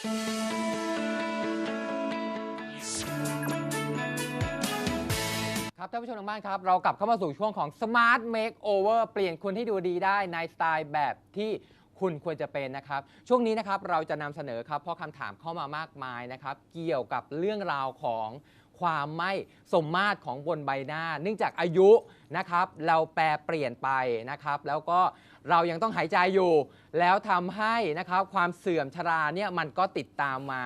ครับท่านผู้ชมทางบ้านครับ เรากลับเข้ามาสู่ช่วงของ Smart Makeover เปลี่ยนคุณให้ดูดีได้ในสไตล์แบบที่คุณควรจะเป็นนะครับ ช่วงนี้นะครับเราจะนำเสนอครับเพราะคำถามเข้ามามากมายนะครับ เกี่ยวกับเรื่องราวของ ความไม่สมมาตรของบนใบหน้า เนื่องจากอายุนะครับ เราแปรเปลี่ยนไปนะครับ แล้วก็เรายังต้องหายใจอยู่ แล้วทำให้นะครับความเสื่อมชราเนี่ยมันก็ติดตามมา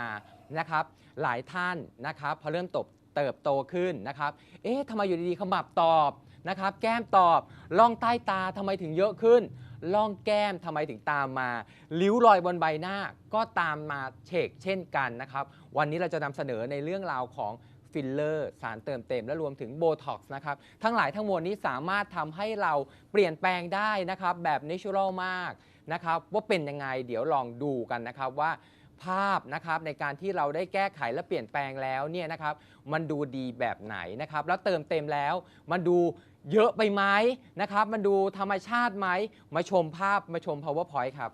นะครับ หลายท่านนะครับพอเริ่มตบเติบโตขึ้นนะครับ เอ๊ะทำไมอยู่ดีๆขมับตอบนะครับ แก้มตอบล่องใต้ตาทำไมถึงเยอะขึ้นล่องแก้มทำไมถึงตามมา ริ้วรอยบนใบหน้าก็ตามมาเฉกเช่นกันนะครับ วันนี้เราจะนำเสนอในเรื่องราวของ ฟิลเลอร์สารเติมเต็ม และรวมถึงโบท็อกซ์นะครับ ทั้งหลายทั้งมวลนี้สามารถทำให้เราเปลี่ยนแปลงได้นะครับ แบบเนเชอรัลมากนะครับ ว่าเป็นยังไงเดี๋ยวลองดูกันนะครับว่าภาพนะครับในการที่เราได้แก้ไขและเปลี่ยนแปลงแล้วเนี่ยนะครับมันดูดีแบบไหนนะครับ แล้วเติมเต็มแล้ว มันดูเยอะไปไหมนะครับ มันดูธรรมชาติไหมมาชมภาพมาชม powerpoint ครับ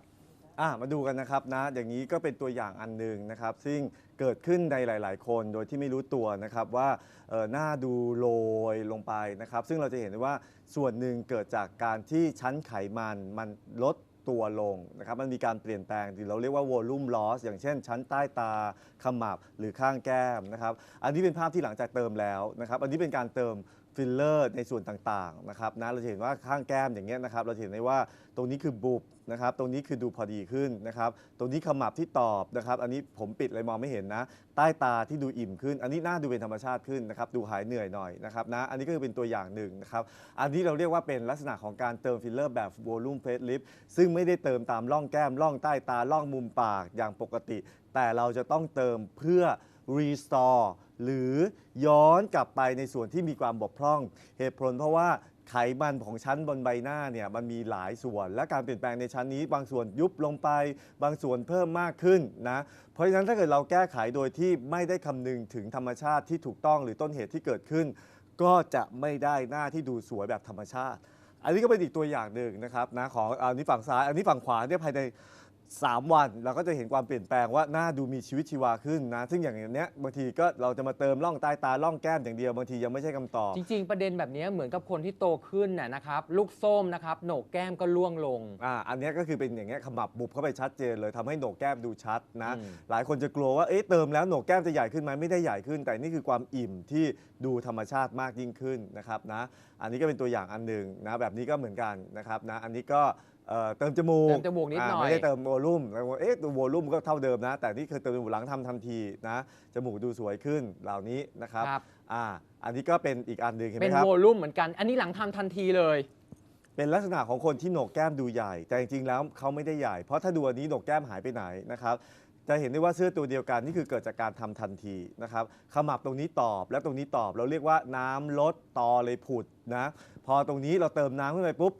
อะมาดูกันนะครับนะ อย่างนี้ก็เป็นตัวอย่างอันหนึ่งนะครับ ซึ่งเกิดขึ้นในหลาย ๆ คนโดยที่ไม่รู้ตัวนะครับว่าเอ่อหน้าดูโรยลงไปนะครับ ซึ่งเราจะเห็นได้ว่าส่วนหนึ่งเกิดจากการที่ชั้นไขมันมันลดตัวลงนะครับ มันมีการเปลี่ยนแปลงที่เราเรียกว่า volume loss อย่างเช่น ชั้นใต้ตาขมับหรือข้างแก้มนะครับ อันนี้เป็นภาพที่หลังจากเติมแล้วนะครับ อันนี้เป็นการเติม ฟิลเลอร์ในส่วนต่างๆนะครับนะเราจะเห็นว่าข้างแก้มอย่างเงี้ยนะครับเราจะเห็นได้ว่าตรงนี้คือบุบนะครับตรงนี้คือดูพอดีขึ้นนะครับตรงนี้ขมับที่ตอบนะครับอันนี้ผมปิดเลยมองไม่เห็นนะ ใต้ตาที่ดูอิ่มขึ้น อันนี้หน้าดูเป็นธรรมชาติขึ้นนะครับดูหายเหนื่อยหน่อยนะครับนะอันนี้ก็คือเป็นตัวอย่างหนึ่งนะครับอันนี้เราเรียกว่าเป็นลักษณะของการเติมฟิลเลอร์แบบ volume face lift ซึ่งไม่ได้เติมตามร่องแก้มร่องใต้ตาร่องมุมปากอย่างปกติ แต่เราจะต้องเติมเพื่อ restore หรือย้อนกลับไปในส่วนที่มีความบกพร่อง เหตุผลเพราะว่าไขมันของชั้นบนใบหน้าเนี่ยมันมีหลายส่วน และการเปลี่ยนแปลงในชั้นนี้ บางส่วนยุบลงไป บางส่วนเพิ่มมากขึ้นนะเพราะฉะนั้นถ้าเกิดเราแก้ไขโดยที่ไม่ได้คำนึงถึงธรรมชาติที่ถูกต้องหรือต้นเหตุที่เกิดขึ้น ก็จะไม่ได้หน้าที่ดูสวยแบบธรรมชาติ อันนี้ก็เป็นอีกตัวอย่างหนึ่งนะครับนะของอันนี้ฝั่งซ้ายอันนี้ฝั่งขวาเนี่ยภายใน 3 วันเราก็จะเห็นความเปลี่ยนแปลงว่าหน้าดูมีชีวิตชีวาขึ้นนะ ซึ่งอย่างเนี้ยบางทีก็เราจะมาเติมร่องใต้ตาร่องแก้มอย่างเดียวบางทียังไม่ใช่คำตอบ จริง ๆ ประเด็นแบบนี้เหมือนกับคนที่โตขึ้นน่ะนะครับ ลูกส้มนะครับโหนกแก้มก็ล่วงลง อ่าอันเนี้ยก็คือเป็นอย่างเงี้ยขมับบุบเข้าไปชัดเจนเลยทำให้โหนกแก้มดูชัดนะ อืม หลายคนจะกลัวว่าเอ๊ะเติมแล้วโหนกแก้มจะใหญ่ขึ้นไหมไม่ได้ใหญ่ขึ้น แต่นี่คือความอิ่มที่ดูธรรมชาติมากยิ่งขึ้นนะครับนะ อันนี้ก็เป็นตัวอย่างอันหนึ่งนะแบบนี้ก็เหมือนกันนะครับนะอันนี้ก็ เอ่อเติมจมูกเติมจมูกนิดหน่อยาไม่ได้เติมโวลุ่มแล้วเอ๊ะตัวโวลุ่มก็เท่าเดิมนะ แต่นี่คือเติมจมูกหลังทำทันทีนะ จมูกดูสวยขึ้นเหล่านี้นะครับครับ อ่าอันนี้ก็เป็นอีกอันหนึ่งเห็นไหเป็มนครับ โวลุ่มเหมือนกัน อันนี้หลังทำทันทีเลย เป็นลักษณะของคนที่โหนกแก้มดูใหญ่ แต่จริงๆแล้วเขาไม่ได้ใหญ่ เพราะถ้าดูอันนี้โหนกแก้มหายไปไหนนะครับจะเห็นได้ว่าเสื้อตัวเดียวกันนี่คือเกิดจากการทำทันทีนะครับขมับตรงนี้ตอบและตรงนี้ตอบเราเรียกว่าน้ำลดตอเลยผุดนะพอตรงนี้เราเติมน้ำขึ้นไปปุ๊บ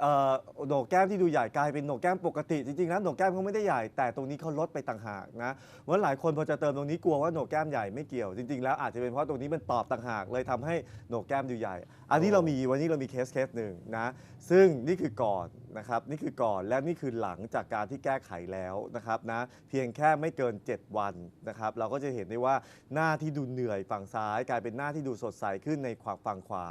เอ่อโหนกแก้มที่ดูใหญ่กลายเป็นโหนกแก้มปกติจริงๆแล้วโหนกแก้มเขาไม่ได้ใหญ่แต่ตรงนี้เขาลดไปต่างหากนะเพราะหลายคนพอจะเติมตรงนี้กลัวว่าโหนกแก้มใหญ่ไม่เกี่ยวจริงๆแล้วอาจจะเป็นเพราะตรงนี้มันตอบต่างหากเลยทำให้โหนกแก้มดูใหญ่ อันนี้เรามีวันนี้เรามีเคสเคสหนึ่งนะซึ่งนี่คือก่อน นะครับนี่คือก่อนและนี่คือหลังจากการที่แก้ไขแล้วนะครับนะเพียงแค่ไม่เกิน 7 วันนะครับเราก็จะเห็นได้ว่าหน้าที่ดูเหนื่อยฝั่งซ้าย กลายเป็นหน้าที่ดูสดใสขึ้นในขวาฝั่งขวา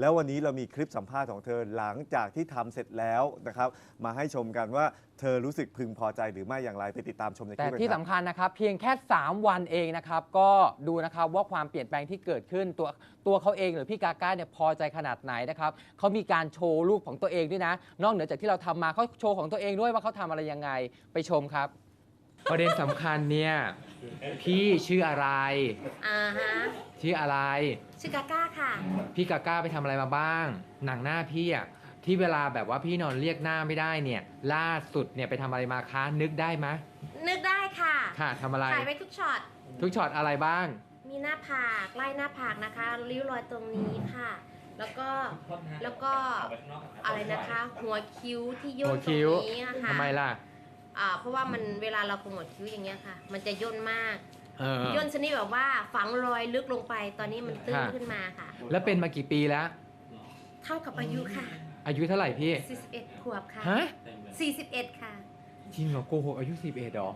แล้ววันนี้เรามีคลิปสัมภาษณ์ของเธอหลังจากที่ทำเสร็จแล้วนะครับมาให้ชมกันว่า เธอรู้สึกพึงพอใจหรือไม่อย่างไรไปติดตามชมในคแต่ลิปกันที่คสำรับ คัญนะครับเพียงแค่ 3 วันเองนะครับ ก็ดูนะครับว่าความเปลี่ยนแปลงที่เกิดขึ้นตัวตัวเขาเองหรือพี่กาก้าเนี่ยพอใจขนาดไหนนะครับเขามีการโชว์รูปของตัวเองด้วยนะ นอกเหนือจากที่เราทำมาเขาโชว์ของตัวเองด้วยว่าเขาทำอะไรยังไงไปชมครับ ประเด็นสำคัญเนี่ย พี่ชื่ออะไร อ่าฮะชื่ออะไร ชื่อกาก้าค่ะ พี่กาก้าไปทำอะไรมาบ้าง หนังหน้าพี่อะ ที่เวลาแบบว่าพี่นอนเรียกหน้าไม่ได้เนี่ย ล่าสุดเนี่ยไปทำอะไรมาคะนึกได้ไหมนึกได้ค่ะค่ะทำอะไร ถ่ายไว้ทุกช็อต ทุกช็อตอะไรบ้าง มีหน้าผากไล่หน้าผากนะคะ ริ้วรอยตรงนี้ค่ะ แล้วก็ แล้วก็ อะไรนะคะ หัวคิ้วที่ย่นหัวตรคิ้ว งนี้อะค่ะทำไมล่ะ อ่าเพราะว่ามันเวลาเราขมวดคิ้วอย่างเงี้ยค่ะ มันจะย่นมาก เออ ย่นชนิดแบบว่าฝังรอยลึกลงไป ตอนนี้มันตื้นค่ะ ขึ้นมาค่ะ แล้วเป็นมากี่ปีแล้ว เท่ากับอายุค่ะ อายุเท่าไหร่พี่41ขวบค่ะฮะ41 ค่ะ จริงเหรอโกหกอายุ11หรอ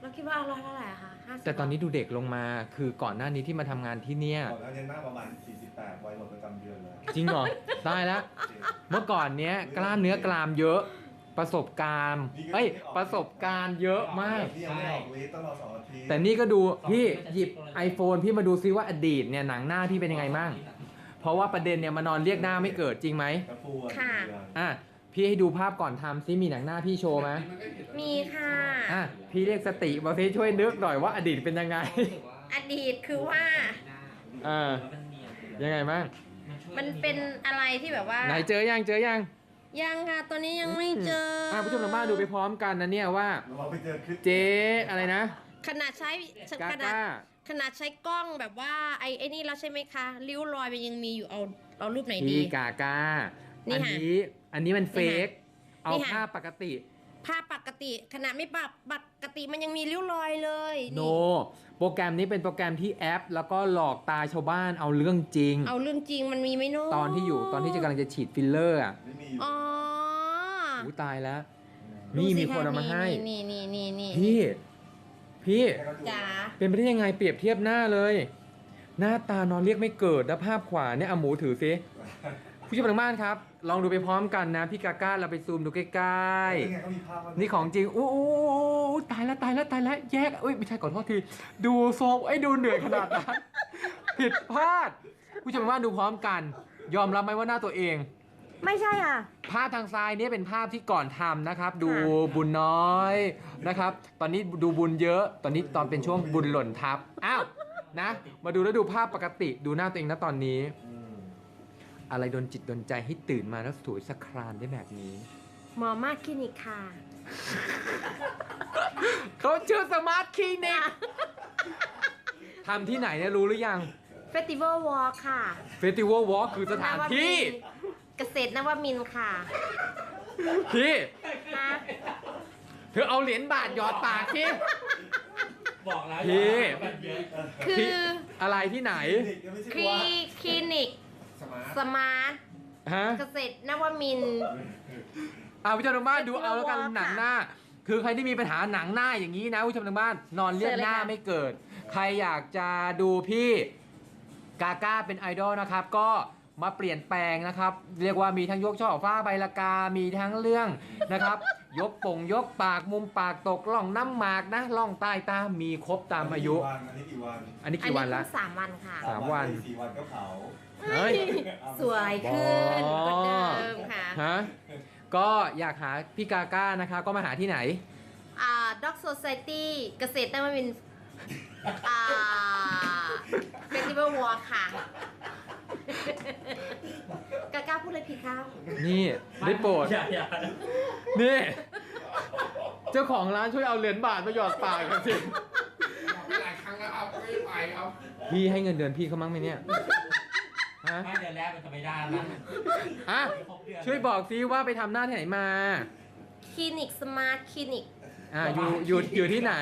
เราคิดว่าเอาร้อยเท่าไหร่อะคะ50แต่ตอนนี้ดูเด็กลงมาคือก่อนหน้านี้ที่มาทำงานที่เนี่ย ก่อนหน้านี้หน้าประมาณ 48วัยหมดประจำเดือนเลยจริงเหรอ ได้แล้วเมื่อก่อนเนี้ยกล้ามเนื้อกลามเยอะ ประสบการณ์เอ้ยประสบการณ์เยอะมากพี่ยังไม่ออกฤทธิ์ต้องรอสองอาทิตย์แต่นี่ก็ดูพี่หยิบ iPhone พี่มาดูซิว่าอดีตเนี่ยหนังหน้าพี่เป็นยังไงบ้าง เพราะว่าประเด็นเนี่ยมานอนเรียกหน้าไม่เกิดจริงไหมกระฟูอะค่ะ อะพี่ให้ดูภาพก่อนทำซิมีหนังหน้าพี่โชว์ไหมมีค่ะ อะพี่เรียกสติมาซิช่วยนึกหน่อยว่าอดีตเป็นยังไง อดีตคือว่า อ่า ยังไงบ้างมันเป็นอะไรที่แบบว่า ไหนเจอยังเจอยัง ยังค่ะตัวนี้ยังไม่เจอออะผู้ชมทางบ้านดูไปพร้อมกันนะเนี่ยว่า เราไปเจอคลิปเจ๊อะไรนะขนาดใช้กาขนาดก้า ขนาดใช้กล้องแบบว่าไอ้ไอ้นี่แล้วใช่ไหมคะ ริ้วรอยมันยังมีอยู่เอาเอารูปไหนดีพี่กาก้านี่อันค่ะนี้อันนี้มันเฟกเอานี่ค่ะ ภาพปกติ ภาพปกติขนาดไม่ปรับปกติมันยังมีริ้วรอยเลยโน นี่โปรแกรมนี้เป็นโปรแกรมที่แอป แล้วก็หลอกตาชาวบ้านเอาเรื่องจริง เอาเรื่องจริงมันมีไหมเนาะตอนที่อยู่ตอนที่จะกำลังจะฉีดฟิลเลอร์อะไม่มีอยู่อ๋ออู้ตายแล้วดูนี่สิมีคนเอามาให้ นี่นี่นี่นี่พี่ พี่จ๋าเป็นไปได้ยังไงเปรียบเทียบหน้าเลย หน้าตานอนเรียกไม่เกิดแล้วภาพขวาเนี่ยเอาหมูถือซิผู้ชมทางบ้านครับ ลองดูไปพร้อมกันนะพี่กาก้าเราไปซูมดูใกล้นี่ไงเขามีภาพๆนี่ของจริงอู้อู้อู้อู้ตายแล้วตายแล้วตายแล้วแยกเอ้ยไม่ใช่ขอโทษที ดูโซมไอ้ยดูเหนื่อยขนาดนั้นผิดพลาด ผู้ชมทางบ้านดูพร้อมกัน ยอมรับไหมว่าหน้าตัวเอง ไม่ใช่อะ ภาพทางซ้ายเนี่ยเป็นภาพที่ก่อนทำนะครับ ดูค่ะบุญน้อยนะครับ ตอนนี้ดูบุญเยอะ ตอนนี้ตอนเป็นช่วงบุญหล่นทับอ้าวนะ มาดูแล้วดูภาพปกติดูหน้าตัวเองนะตอนนี้อืมอะไรดนจิตดนใจให้ตื่นมาแล้วสวยสะครานได้แบบนี้ หมอมากคลินิกค่ะ เขาชื่อสมาร์ทคลินิกทำที่ไหนเนี่ยรู้หรือยัง เฟสติวัลวอล์ค่ะเฟสติวัลวอล์คือสถานที่ เกษตรนวมินทร์ค่ะพี่นะเธอเอาเหรียญบาทหยอดปากสิบอกแล้วพี่อย่าให้มันเยอะคือที่อะไรที่ไหนคลินิกยังไม่ใช่คลิว่าคลินิก สมาร์ทสมาร์ทฮะเกษตรนวมินทร์ เอาผู้ชมทางบ้านดูเอาแล้วกัน Festival Walk หนังหน้า คือใครที่มีปัญหาหนังหน้าอย่างนี้นะผู้ชมทางบ้าน นอนเรียกเชิญเลยหน้าค่ะไม่เกิด ใครอยากจะดูพี่กาก้าเป็นไอดอลนะครับ ก็ มาเปลี่ยนแปลงนะครับ เรียกว่ามีทั้งยกช่อฟ้าใบละกา มีทั้งเรื่องนะครับ ยกป่งยกปากมุมปากตกล่องน้ำหมากนะล่องใต้ตามีครบตามอายุ อันนี้กี่วันอันนี้อันกี่วันนี้ละเพิ่งสามวันค่ะ สามวัน สี่วันก็เผาเฮ้ย สวยขึ้นอ๋อกว่าเดิมค่ะฮะก็อยากหาพี่กาก้านะคะ ก็มาหาที่ไหน อ่าด็อกโซซตี้เกษตรนวมินทร์อ่าเฟสติวัลวอล์ค่ะ กล้าๆพูดเลยผิดครับนี่ได้โปรดอย่าอย่านี่ เจ้าของร้านช่วยเอาเหรียญบาทมาหยอดปากกันสิหลายครั้งแล้วครับไม่ไปครับพี่ให้เงินเดือนพี่เขามั้งไหมเนี่ยฮะไม่เดือนแรกมันจะไม่ได้นะอะครบเดือนช่วยบอกซิว่าไปทำหน้าที่ไหนมา คลินิกสมาร์ทคลินิก อะอยู่อยู่อยู่ที่ไหน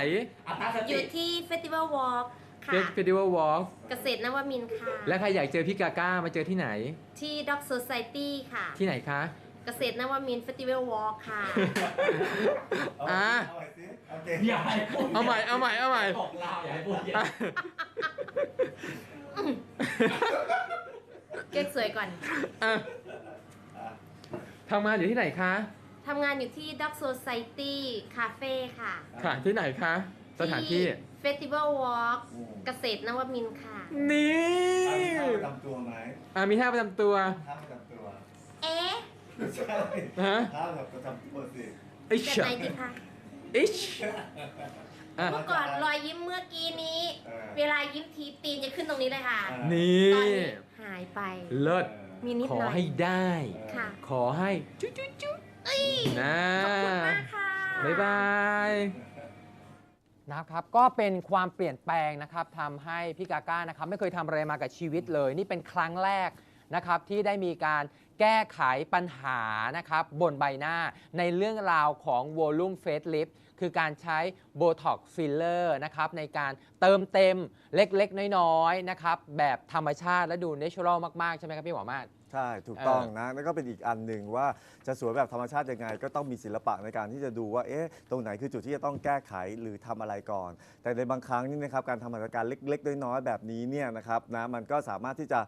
อัตราสอติยู่ที่เฟสติวัลวอล์ก ค่ะ เฟสติวัลวอล์กเกษตรนวมินทร์ค่ะ และใครอยากเจอพี่กาก้ามาเจอที่ไหน ที่ด็อกโซซตี้ค่ะ ที่ไหนคะ เกษตรนวมินทร์เฟสติวัลวอล์กค่ะ อะเอาใหม่สิโอเคอย่าให้พูดเอาใหม่เอาใหม่เอาใหม่ตกลาวอย่าให้พูดเยอะอะเก๊กสวยก่อนอะทำงานอยู่ที่ไหนคะ ทำงานอยู่ที่ด็อกโซซตี้คาเฟ่ค่ะ ค่ะที่ไหนคะ สถานที่ เฟสติวัลวอล์กเกษตรนวมินทร์ค่ะ นี่ท่าประจำตัวไหมอะมีท่าประจำตัวท่าประจำตัวเอ๊ะไม่ใช่ฮะท่าแบบประจำตัวสิอิชแบบไหนดีคะอิชอะ เมื่อก่อนรอยยิ้มเมื่อกี้นี้เออ เวลายิ้มทีตีนจะขึ้นตรงนี้เลยค่ะนี่ตอนนี้หายไป เลิศมีนิดขอหน่อย ให้ได้ ค่ะ ขอให้จุ๊จุ๊จุ๊นะขอบคุณมากค่ะ บ๊ายบาย นะครับก็เป็นความเปลี่ยนแปลงนะครับทำให้พี่กาก้านะครับไม่เคยทำอะไรมากับชีวิตเลย นี่เป็นครั้งแรกนะครับที่ได้มีการแก้ไขปัญหานะครับบนใบหน้าในเรื่องราวของ Volume Face Lift คือการใช้ Botox Filler นะครับในการเติมเต็มเล็กๆ น้อยๆนะครับแบบธรรมชาติและดู natural มาก ๆ ใช่ไหมครับพี่หมอมาศ ใช่ถูกต้องนะนั่นก็เป็นอีกอันหนึ่งว่าจะสวยแบบธรรมชาติยังไง ก็ต้องมีศิลปะในการที่จะดูว่าเอ๊ะตรงไหนคือจุดที่จะต้องแก้ไขหรือทำอะไรก่อน แต่ในบางครั้งนี่นะครับการทำหัตถการเล็กๆน้อยๆแบบนี้เนี่ยนะครับนะมันก็สามารถที่จะ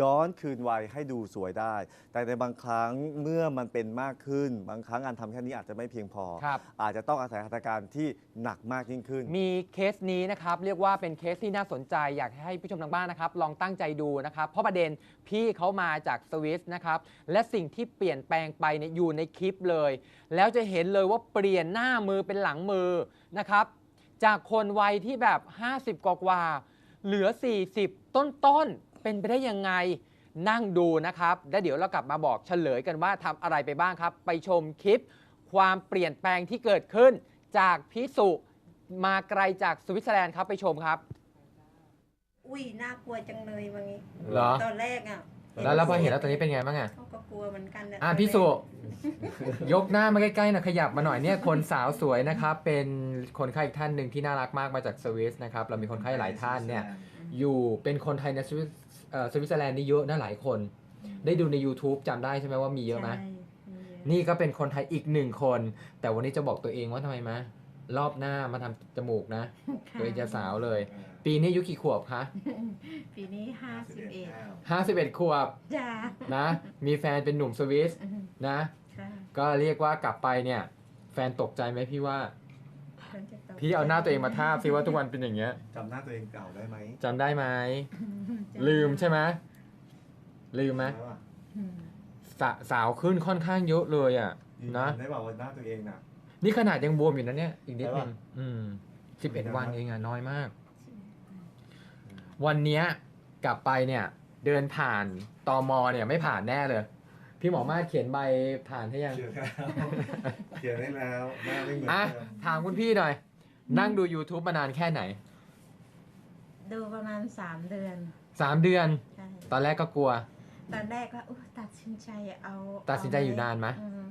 ย้อนคืนวัยให้ดูสวยได้ แต่ในบางครั้งเมื่อมันเป็นมากขึ้น บางครั้งการทำแค่นี้อาจจะไม่เพียงพอครับอาจจะต้องอาศัยหัตถการที่หนักมากยิ่งขึ้น มีเคสนี้นะครับเรียกว่าเป็นเคสที่น่าสนใจอยากให้ผู้ชมทางบ้านนะครับลองตั้งใจดูนะครับเพราะประเด็นพี่เขามาจากสวิสนะครับและสิ่งที่เปลี่ยนแปลงไปเนี่ยอยู่ในคลิปเลย แล้วจะเห็นเลยว่าเปลี่ยนหน้ามือเป็นหลังมือนะครับจากคนวัยที่แบบ 50 กว่ากว่าๆเหลือ 40 ต้นๆเป็นไปได้ยังไงนั่งดูนะครับ แล้วเดี๋ยวเรากลับมาบอกเฉลยกันว่าทำอะไรไปบ้างครับ ไปชมคลิป ความเปลี่ยนแปลงที่เกิดขึ้น จากพิสุมาไกลจากสวิตเซอร์แลนด์ครับไปชมครับ อุ้ยน่ากลัวจังเลยวันนี้ เหรอ ตอนแรกอะ แล้วแล้วพอเห็นแล้วตอนนี้เป็นไงบ้างอะเขาก็กลัวเหมือนกันนะอะตนแรกพี่สุยกหน้ามาใกล้ๆหนะขยับมาหน่อยเนี่ยคนสาวสวยนะครับ เป็นคนไข้อีกท่านหนึ่งที่น่ารักมากมาจากสวิสนะครับเรามีคนไข้หลายท่านเนี่ยอยู่เป็นคนไทยในสวิสเอ่อสวิตเซอร์แลนด์นี่เยอะนะหลายคน ได้ดูใน YouTube จำได้ใช่ไหมว่ามีเยอะไหมใช่มีเยอะนี่ก็เป็นคนไทยอีกหนึ่งคน แต่วันนี้จะบอกตัวเองว่าทำไมมะรอบหน้ามาทำจมูกนะ ตัวเองจะสาวเลย ปีนี้อายุกี่ขวบคะปีนี้ห้าสิบเอ็ด51ขวบจ้านะ มีแฟนเป็นหนุ่มสวิสนะค่ะก็เรียกว่ากลับไปเนี่ย แฟนตกใจไหมพี่ว่าคนจะตกพี่เอาหน้าตัวเองมาทาบซิว่าทุกวันเป็นอย่างเงี้ยจำหน้าตัวเองเก่าได้ไหมจำได้ไหมจะลืมใช่ไหมลืมไหมแล้วอะอืมสาสาวขึ้นค่อนข้างเยอะเลยอะยืนนะยันได้บอกว่าหน้าตัวเองน่ะ นี่ขนาดยังบวมอยู่นะเนี่ยอีกนิดนึงใช่ปะอืมสิบเอ็ดไม่ได้วันเองอะน้อยมาก วันเนี้ยกลับไปเนี่ย เดินผ่านตอมอเนี่ยไม่ผ่านแน่เลย พี่หมอมาศเขียนใบผ่านให้ยัง เขียนแล้วเขียนได้แล้วหน้าไม่เหมือนอะ เดิมถามคุณพี่หน่อย นั่งดู YouTube มานานแค่ไหน ดูประมาณสามเดือน3 เดือน ใช่ตอนแรกก็กลัว ตอนแรกก็อุ๊ยตัดสินใจเอาตัดสินใจอยู่นานไหมอืม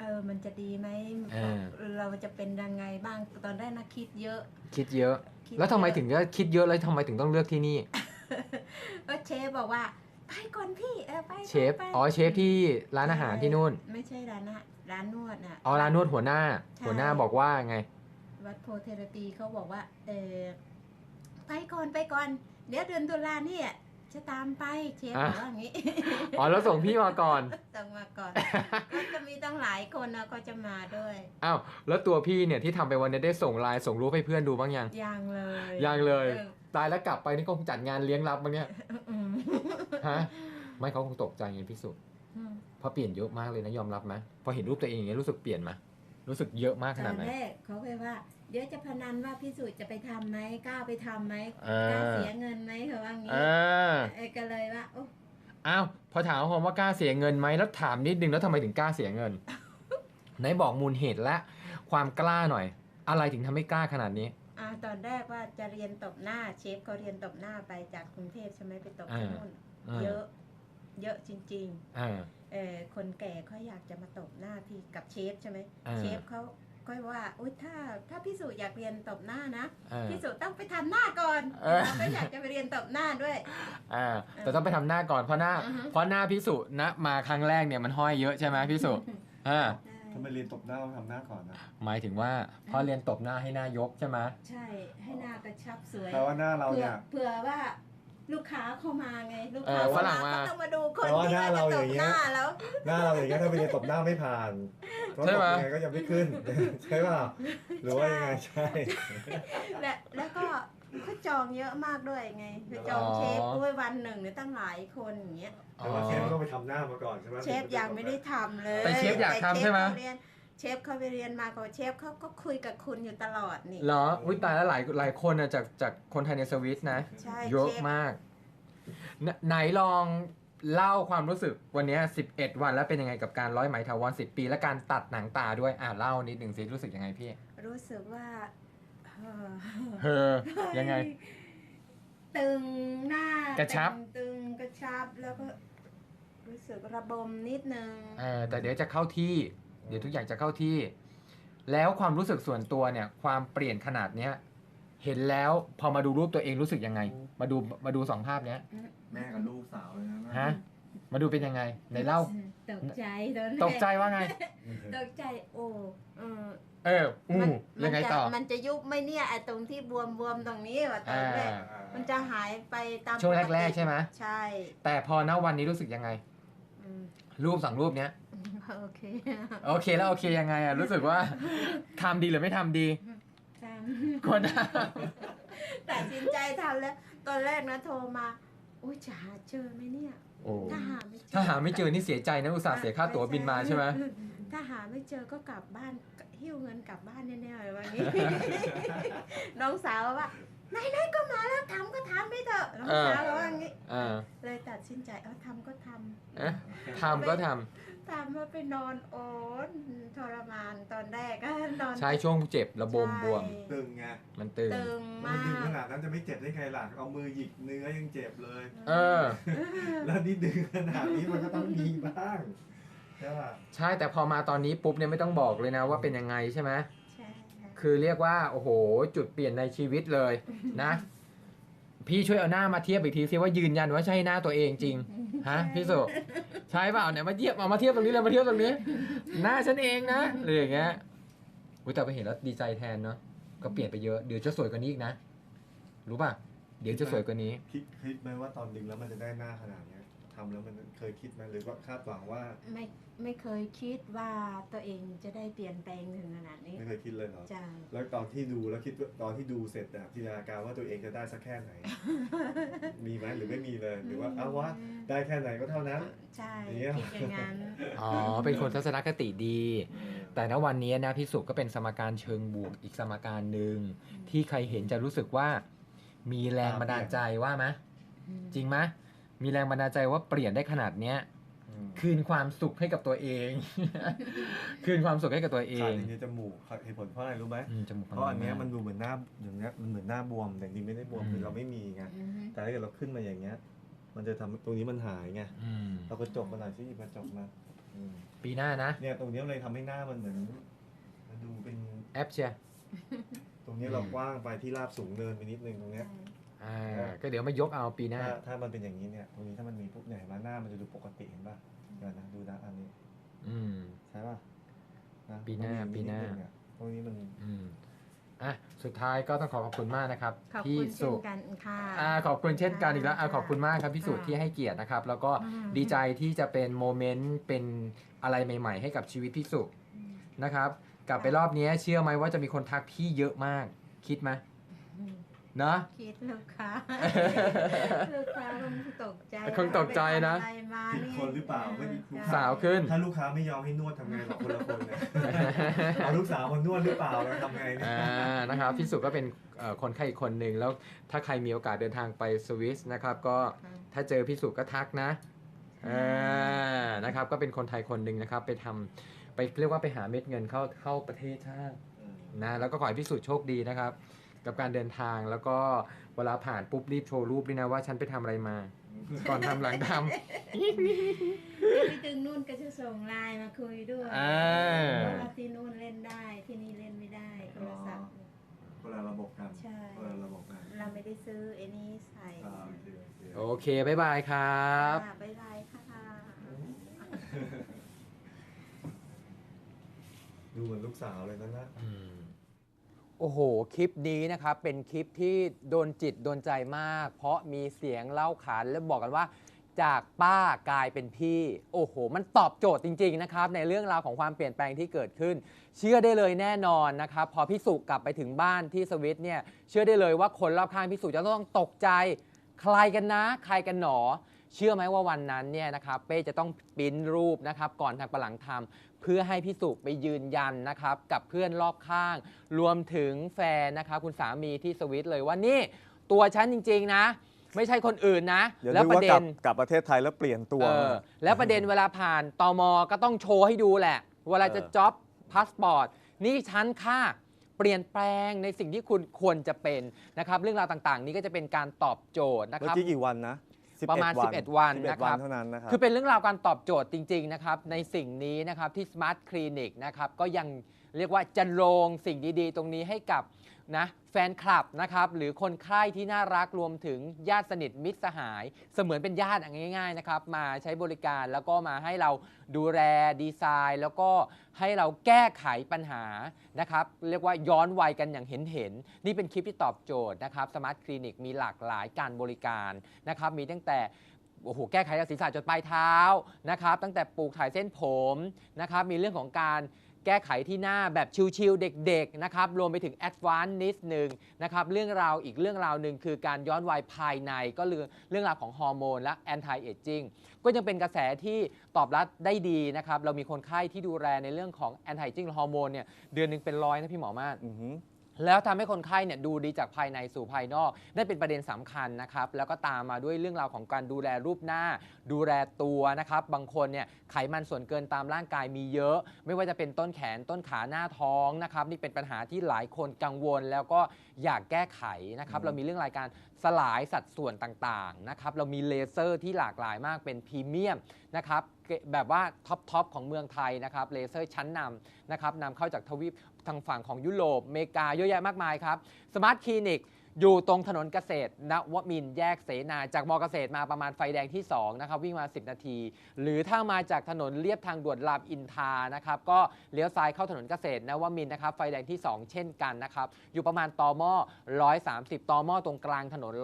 เออมันจะดีไหมเออ เราจะเป็นยังไงบ้างตอนแรกนะคิดเยอะ คิดเยอะ คิดแล้วทำไมเยอะถึงจะคิดเยอะแล้วทำไมถึงต้องเลือกที่นี่ ก็เชฟบอกว่าไปก่อนพี่เออไปเชฟไปอ๋อเชฟที่ร้านอาหารที่นู่นไม่ใช่ร้านอาหารร้านนวดน่ะอ๋อร้านนวดหัวหน้า ใช่ หัวหน้าบอกว่าไง วัดโพเทราปีเขาบอกว่าเออไปก่อนไปก่อน เดี๋ยวเดือนตุลาเนี่ย จะตามไปเชฟอะบอกว่าอย่างนี้อ๋อแล้วส่งพี่มาก่อนต้องมาก่อนก็จะมีตั้งหลายคนนะก็จะมาด้วยอ้าวแล้วตัวพี่เนี่ยที่ทำไปวันนี้ได้ส่งไลน์ส่งรูปให้เพื่อนดูบ้างยังยังเลยยังเลยออตายแล้วกลับไปนี่คงจัดงานเลี้ยงรับบ้างเนี่ยอืมฮะไม่เขาคงตกใจไงพี่สุเพราะเปลี่ยนเยอะมากเลยนะยอมรับไหมพอเห็นรูปตัวเองอย่างเงี้ยรู้สึกเปลี่ยนไหมรู้สึกเยอะมากตขอนาดนไหนแรกเขาเคยว่า เดี๋ยวจะพนันว่าพี่สุจะไปทำไหมกล้าไปทำไหมอ่ากล้าเสียเงินไหมเขาว่างี้อ่าเออก็เลยว่าโอ้อ้าวพอถามผมว่ากล้าเสียเงินไหมแล้วถามนิดนึงแล้วทำไมถึงกล้าเสียเงิน ไหนบอกมูลเหตุและความกล้าหน่อย อะไรถึงทำให้กล้าขนาดนี้ อาตอนแรกว่าจะเรียนตบหน้าเชฟเขาเรียนตบหน้าไปจากกรุงเทพใช่ไหมไปตบที่อ่านู่นอ่าเยอะ เยอะจริงอ่าๆเออคนแก่เขาอยากจะมาตบหน้าพี่กับเชฟใช่ไหมอ่า เชฟเขา ก็ว่าอุ้ยถ้าถ้าพี่สุอยากเรียนตบหน้านะอ่าพี่สุต้องไปทำหน้าก่อนเออ เราก็อยากจะไปเรียนตบหน้าด้วย อ่าแต่ต้องไปทำหน้าก่อนเพราะหน้า อือฮึเพราะหน้าพิสุนะมาครั้งแรกเนี่ยมันห้อยเยอะใช่ไหมพิสุอ่าทำไมเรียนตบหน้าต้องทำหน้าก่อนนะหมายถึงว่าพอเรียนตบหน้าให้หน้ายกใช่ไหม ใช่ให้หน้ากระชับสวยแปลว่าหน้าเราเผื่อเนี่ย เผื่อว่า ลูกค้าเข้ามาไง ลูกเอค้าอฝเข้ารั่งมามาก็ต้องมาดูคนแต่ว่าที่หน้าว่าเราจะอตย่าบงเงี้หย น้าแล้ว หน้าเราอย่างเงี้ยถ้าไปเรียนตบหน้าไม่ผ่านเพราะใช่ตบไหม ยังไงก็ยังไม่ขึ้น ใช่ป่ะหรือว่ายังไงใช่ และแล้วก็เขาจองเยอะมากด้วยไงคือจองเชฟด้วยวันหนึ่งเนี่ยตั้งหลายคนอย่างเงี้ย แต่ว่าเชฟต้องไปทำหน้ามาก่อนใช่ไหมเชฟยังไม่ได้ทำเลยแต่เชฟอยากทำใช่ไหมแต่เชฟเขาเรียน เชฟเขาไปเรียนมาก่อนเชฟเขาก็คุยกับคุณอยู่ตลอดนี่เหรออุ้ยตายแล้วหลายหลายคนอะจากจากคนไทยในสวิตนะใช่เยอะเชฟมากไหนไหนลองเล่าความรู้สึกวันเนี้ย11 วันแล้วเป็นยังไงกับการร้อยไหมถาวร10 ปี และการตัดหนังตาด้วยอ่าเล่านิดหนึ่งสิรู้สึกยังไงพี่ รู้สึกว่าเอ่อเฮอยังไง ตึงหน้ากระชับตึงตึงกระชับแล้วก็รู้สึกระบมนิดนึงเออแต่เดี๋ยวจะเข้าที่ เดี๋ยวทุกอย่างจะเข้าที่ แล้วความรู้สึกส่วนตัวเนี่ย ความเปลี่ยนขนาดเนี้ยเห็นแล้วพอมาดูรูปตัวเองรู้สึกยังไง มาดูมาดูสองภาพเนี้ยแม่กับลูกสาวเลยนะฮะมาดูเป็นยังไงไหนเล่าตกใจตอนแรตกใจว่าไง ตกใจโอ้เออเอออู้มัยังไงจะต่อมันจะยุบไหมเนี่ยไอ้ตรงที่บวมบวมๆตรงนี้ว่ะตออ่านแรกมันจะหายไปตามช่วงปติแรกๆใช่ไหมใช่ แต่พอณวันนี้รู้สึกยังไงอืมรูปสองรูปเนี้ย โอเคโอเคแล้วโอเคยังไงอะรู้สึกว่าทำดีหรือไม่ทำดีตามควรทตัดสินใจทำแล้ว ตอนแรกนะโทรมา อุ้ยจะหาเจอไหมเนี่ยำโอ้ถ้าหาไม่เจอถ้าหาไม่เจอนี่เสียใจนะอุตส่าห์เสียค่าตั๋วบินมาใช่ไหมถ้าหาไม่เจอก็กลับบ้านหิ้วเงินกลับบ้านแน่ๆเลยวันนี้ น้องสาวว่าไหนๆก็มาแล้วทำก็ทำไม่เถอะน้องสาวบอกว่าอย่างนี้อ่าเลยตัดสินใจเอาทำก็ทำเอ๊ะทำก็ท ทำมาไปนอนโอนทรมานตอนแรกก็นอนำใช้ช่วงเจ็บระบมบวมใช่ตึงไงมันตึงตึงมันมาดึงขกนาดนั้นจะไม่เจ็บได้ไงล่ะเอามือหยิกเนื้อยังเจ็บเลย เออ แล้วนี่ดึงขนาดนี้มันก็ต้องมีบ้างใช่ป่ะใช่แต่พอมาตอนนี้ปุ๊บเนี่ยไม่ต้องบอกเลยนะว่าเป็นยังไงใช่ไหมใช่ค่ะคือเรียกว่าโอ้โห จุดเปลี่ยนในชีวิตเลยนะ พี่ช่วยเอาหน้ามาเทียบอีกทีสิว่ายืนยันว่าใช่หน้าตัวเองจริงฮะพี่สุใช่เปล่าเนี่ยมาเทียบเอามาเทียบตรงนี้เลยมาเทียบตรงนี้ หน้าฉันเองนะหรืออย่างเงี้ยอุ้ยแต่ไปเห็นแล้วดีใจแทนเนาะก็เปลี่ยนไปเยอะเดี๋ยวจะสวยกว่านี้อีกนะ รู้ป่ะเดี๋ยวจะสวยกว่านี้ คิดคิดไหมว่าตอนดึงแล้วมันจะได้หน้าขนาดเนี้ย ทำแล้วมันเคยคิดไหมหรือว่าคาดหวังว่า ไม่ไม่เคยคิดว่าตัวเองจะได้เปลี่ยนแปลงถึงขนาดนี้ ไม่เคยคิดเลยเหรอใช่แล้วตอนที่ดูแล้วคิดว่าตอนที่ดูเสร็จอะจินตนาการว่าตัวเองจะได้สักแค่ไหน มีไหมหรือไม่มีเลยหรือว่าเอาวะได้แค่ไหนก็เท่านั้นใช่อย่างเงี้ยคิดอย่างนั้นอ๋อเป็นคนทัศนคติดี แต่ณวันนี้นะพี่สุก็เป็นสมการเชิงบวกอีกสมการหนึ่งที่ใครเห็นจะรู้สึกว่า มีแรงบันดาลใจว่าไหมจริงไหม มีแรงบันดาลใจว่าเปลี่ยนได้ขนาดเนี้ยอืมคืนความสุขให้กับตัวเอง คืนความสุขให้กับตัวเอขาดงจริงๆจมูกเหตุผลเพราะอะไรรู้ไหม อืมจมูกเพราะอันเนี้ยมันดูเหมือนหน้าอย่างเงี้ยมันเหมือนหน้าบวมแต่จริงๆไม่ได้บวมอืมคือเราไม่มีไงอือฮึแต่ถ้าเกิดเราขึ้นมาอย่างเงี้ย มันจะทำตรงนี้มันหายไงอืมเราก็จบมาหน่อยสิหยิบกระจกมาอืมปีหน้านะ เนี่ยตรงเนี้ยเลยทำให้หน้ามันเหมือนมันดูเป็นแอปเชียร์ตรงเนี้ยเรากว้างไปที่ราบสูงเนินไปนิดนึงตรงเนี้ย อ่าก็เดี๋ยวมายกเอาปีหน้า ถ้าถ้ามันเป็นอย่างนี้เนี่ยตรงนี้ถ้ามันมีปุ๊บเนี่ยเห็นไหมหน้ามันจะดูปกติเห็นป่ะเดี๋ยวนะดูนะอันนี้ อืมใช่ป่ะะปีหน้ามัมีปีหน้า ดงอะตรงนี้มัน อืมอะสุดท้ายก็ต้องขอขอบคุณมากนะครับขอบพี่คุณสุเช่นกันค่ะ อ่าขอบคุณเช่นกันอีกแล้วอ่าค่ะขอบคุณมากครับพี่สุค่ะที่ให้เกียรตินะครับ แล้วก็อืม ดีใจที่จะเป็นโมเมนต์เป็นอะไรใหม่ ๆ ให้กับชีวิตพี่สุนะครับ กลับไปรอบนี้เชื่อไหมว่าจะมีคนทักพี่เยอะมาก คิดไหมเนอะคิดลูกค้า ลูกค้าคงตกใจคงตกใจนะไปทำอะไรมาผิดเนี่ยคนหรือเปล่าไม่มีลูก สาวขึ้น ถ้าลูกค้าไม่ยอมให้นวดทำไงหรอคนละคนเนี่ยเอาลูกสาวมานวดหรือเปล่าแล้วทำไงเนี่ย อ่า นะครับพี่สุก็เป็นเอ่อคนไข้อีกคนหนึ่งแล้วถ้าใครมีโอกาสเดินทางไปสวิสนะครับ ก็ถ้าเจอพี่สุก็ทักนะอ่านะครับ ก็เป็นคนไทยคนหนึ่งนะครับ ไปทำไปเรียกว่าไปหาเม็ดเงินเข้าเข้าประเทศชาตินะแล้วก็ขอให้พี่สุโชคดีนะครับ กับการเดินทางแล้วก็เวลาผ่านปุ๊บรีบโชว์รูปด้วยนะว่าฉันไปทำอะไรมา ก่อนทำหลังทเดี๋ยวไปถึงนู่นก็จะส่งไลน์มาคุยด้วยอ่าเพราะว่าที่นู่นเล่นได้ที่นี่เล่นไม่ได้โทรศัพท์ คนละระบบกันใช่ คนละระบบกันเราไม่ได้ซื้อไอ้นี้ใส่อ่าโอเคโอเคำโอเคบ๊ายบายครับค่ะบ๊ายบายค่ะ ดูเหมือนลูกสาวเลยนั่นนะ โอ้โห คลิปนี้นะครับ เป็นคลิปที่โดนจิตโดนใจมาก เพราะมีเสียงเล่าขานและบอกกันว่า จากป้ากลายเป็นพี่ โอ้โห มันตอบโจทย์จริง ๆ นะครับ ในเรื่องราวของความเปลี่ยนแปลงที่เกิดขึ้น เชื่อได้เลยแน่นอนนะครับ พอพี่สุกลับไปถึงบ้านที่สวิตเนี่ย เชื่อได้เลยว่าคนรอบข้างพี่สุจะต้องตกใจ ใครกันนะ ใครกันหนอเชื่อไหมว่าวันนั้นเนี่ยนะครับเป้จะต้องปิ้นรูปนะครับก่อนทางประหลังทำ เพื่อให้พี่สุไปยืนยันนะครับ กับเพื่อนรอบข้าง รวมถึงแฟนนะครับคุณสามีที่สวิตเลยว่านี่ ตัวฉันจริง ๆ นะ ไม่ใช่คนอื่นนะเดี๋ยวแล้วดูประว่าเด็กลับน กลับประเทศไทยแล้วเปลี่ยนตัว เออแล้วประเด็นเวลาผ่านตมก็ต้องโชว์ให้ดูแหละ เวลาจะเออ จ็อบพาสปอร์ต นี่ฉันค่ะเปลี่ยนแปลงในสิ่งที่คุณควรจะเป็นนะครับ เรื่องราวต่างๆ นี้ก็จะเป็นการตอบโจทย์นะคเมื่อรับ กี้กี่วันนะ ประมาณ 11 วัน11นะครับเท่านั้นนะครับ คือเป็นเรื่องราวการตอบโจทย์จริง ๆ นะครับ ในสิ่งนี้นะครับที่ Smart Clinic นะครับ ก็ยังเรียกว่าจะโรงสิ่งดี ๆ ตรงนี้ให้กับ นะแฟนคลับนะครับหรือคนไข้ที่น่ารักรวมถึงญาติสนิทมิตรสหาย เสมือนเป็นญาติง่ายๆนะครับมาใช้บริการแล้วก็มาให้เราดูแลดีไซน์ แล้วก็ให้เราแก้ไขปัญหานะครับเรียกว่าย้อนวัยกันอย่างเห็นเห็นๆนี่เป็นคลิปที่ตอบโจทย์นะครับสมาร์ทคลินิกมีหลากหลายการบริการนะครับมีตั้งแต่โอ้โหแก้ไขจากศีรษะจนปลายเท้านะครับตั้งแต่ปลูกถ่ายเส้นผมนะครับมีเรื่องของการ แก้ไขที่หน้าแบบชิลๆเด็กๆนะครับรวมไปถึงแอดวานซ์นิดหนึ่งนะครับเรื่องราวอีกเรื่องราวหนึ่งคือการย้อนวัยภายในก็เรื่องเรื่องราวของฮอร์โมนและแอนตี้เอจจิ้งก็ยังเป็นกระแสที่ตอบรับได้ดีนะครับเรามีคนไข้ที่ดูแลในเรื่องของแอนตี้เอจจิ้งฮอร์โมนเนี่ยเดือนหนึ่งเป็นร้อยนะพี่หมอมาก แล้วทำให้คนไข้เนี่ยดูดีจากภายในสู่ภายนอกนั่นเป็นประเด็นสำคัญนะครับ แล้วก็ตามมาด้วยเรื่องราวของการดูแลรูปหน้า ดูแลตัวนะครับ บางคนเนี่ยไขมันส่วนเกินตามร่างกายมีเยอะ ไม่ว่าจะเป็นต้นแขนต้นขาหน้าท้องนะครับ นี่เป็นปัญหาที่หลายคนกังวล แล้วก็อยากแก้ไขนะครับอืมเรามีเรื่องรายการสลายสัดส่วนต่างๆนะครับ เรามีเลเซอร์ที่หลากหลายมากเป็นพรีเมียมนะครับ แบบว่าท็อปทอปของเมืองไทยนะครับ เลเซอร์ชั้นนำนะครับนำเข้าจากทวีป ทางฝั่งของยุโรปอเมริกาเยอะแยะมากมายครับสมาร์ทคลินิก อยู่ตรงถนนเกษตรนวมินทร์แยกเสนา จากมอเกษตรมาประมาณไฟแดงที่ 2 นะครับ วิ่งมา 10 นาที หรือถ้ามาจากถนนเลียบทางด่วนรามอินทรานะครับ ก็เลี้ยวซ้ายเข้าถนนเกษตรนวมินทร์นะครับ ไฟแดงที่ 2 เช่นกันนะครับ อยู่ประมาณตอหม้อ130ตอหม้อตรงกลางถนน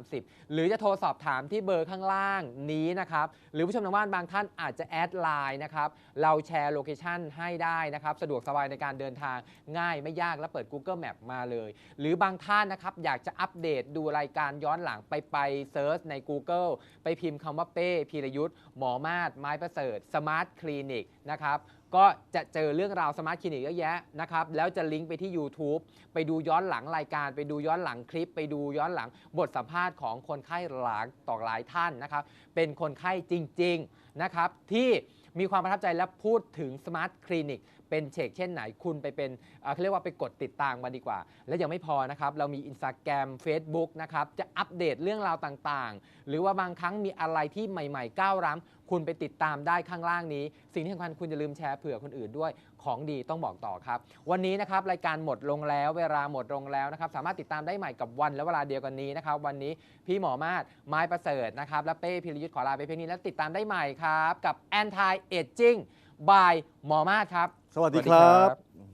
130 หรือจะโทรสอบถามที่เบอร์ข้างล่างนี้นะครับ หรือผู้ชมทางบ้านบางท่านอาจจะแอดไลน์นะครับ เราแชร์โลเคชันให้ได้นะครับ สะดวกสบายในการเดินทางง่ายไม่ยากและเปิด Google Map มาเลย หรือบางท่านนะครับอยากากจะอัปเดตดูรายการย้อนหลังไปไปเซิร์ชใน Google ไปพิมพ์คำว่าเป้พีรยุทธ์หมอมาศไม้ประเสริฐสมาร์ทคลินิกนะครับก็จะเจอเรื่องราวสมาร์ทคลินิกเยอะแยะนะครับแล้วจะลิงก์ไปที่ YouTube ไปดูย้อนหลังรายการ ไปดูย้อนหลังคลิป ไปดูย้อนหลังบทสัมภาษณ์ของคนไข้หลายต่อหลายท่านนะครับเป็นคนไข้จริงๆนะครับที่มีความประทับใจและพูดถึงสมาร์ทคลินิก เป็นเชกเช่นไหนคุณไปเป็นเขาเรียกว่าไปกดติดตามมาดีกว่า และยังไม่พอนะครับ เรามี Instagram Facebook นะครับ จะอัปเดตเรื่องราวต่างๆ หรือว่าบางครั้งมีอะไรที่ใหม่ๆก้าวร้ำคุณไปติดตามได้ข้างล่างนี้ สิ่งที่สำคัญคุณจะลืมแชร์เผื่อคนอื่นด้วยของดีต้องบอกต่อครับ วันนี้นะครับรายการหมดลงแล้วเวลาหมดลงแล้วนะครับสามารถติดตามได้ใหม่กับวันและเวลาเดียวกันนี้นะครับวันนี้พี่หมอมาศไม้ประเสริฐนะครับและเป้พิรยุทธ์ขอลาไปเพียงนี้แล้วติดตามได้ใหม่ครับกับ Anti Aging by หมอมาศครับ สวัสดีครับ